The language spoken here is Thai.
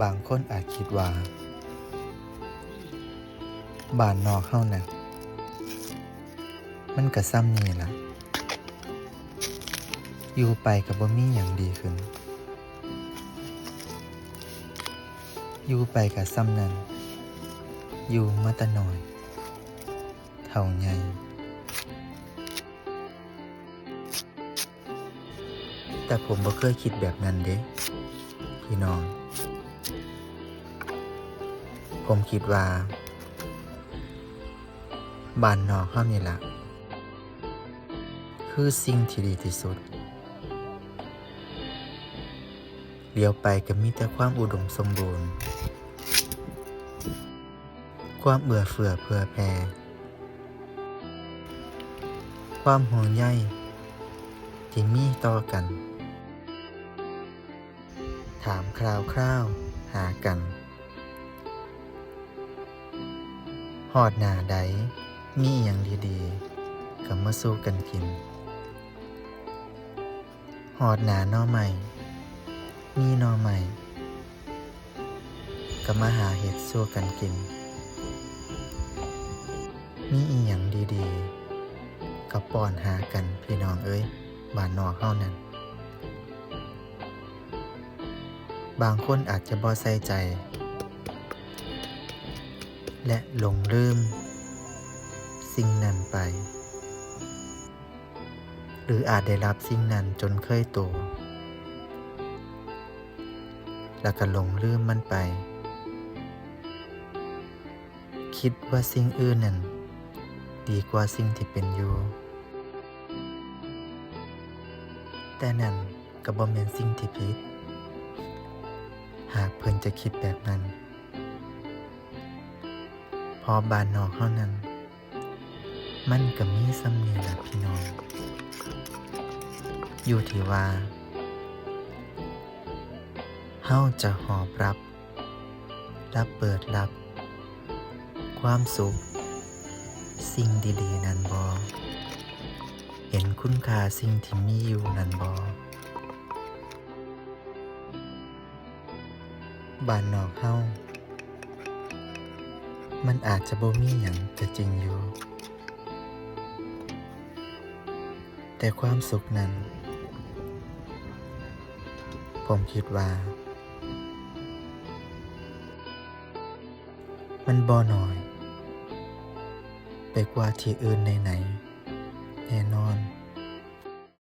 บางคนอาจคิดว่า บ้านนอกเฮานะ่ะมันก็ซ้ำนี่ล่ะ อยู่ไปกับบ่มีหยังดีขึ้น อยู่ไปกับซ้ำนั้น อยู่มาตะหน่อย เท่าใหญ่แต่ผมบ่เคยคิดแบบนั้นเด้พี่น้อง ผมคิดว่าบ้านนอกเฮานี่ละคือสิ่งที่ดีที่สุดเลี้ยวไปก็มีแต่ความอุดมสมบูรณ์ ความเอื้อเฟื้อเผื่อแผ่ความห่วงใยที่มีต่อกัน ถามคราวคราวหากัน หอดหนาใดมีอย่างดีๆก็มาสู้กันกิน หอดหนาหนอใหม่ มีหนอใหม่ก็มาหาเห็ดสู้กันกิน มีอีหยังดีๆก็ป้อนหากันพี่น้องเอ้ยบ้านนอกเฮานั้น บางคนอาจจะบ่ใส่ใจ และหลงลืม สิ่งนั้นไป หรืออาจได้รับสิ่งนั้นจนเคยตัว แล้วก็หลงลืมมันไป คิดว่าสิ่งอื่นนั้นดีกว่าสิ่งที่เป็นอยู่ แต่นั่นก็บ่แม่นสิ่งที่ผิด หากเพิ่นจะคิดแบบนั้น พอบานนอกเท่านั้น มันก็มีสำนียงละพี่น้อง อยู่ที่ว่าเฮาจะหอบรับ รับเปิดรับ ความสุข สิ่งดีๆ นั้นบอเห็นคุณค่าสิ่งที่มีอยู่นั้นบอบ้านนอกเฮา มันอาจจะบ่มีหยังก็จริงอยู่ แต่ความสุขนั้น ผมคิดว่า มันบ่น้อย ไปกว่าที่อื่นไหนๆแน่นอน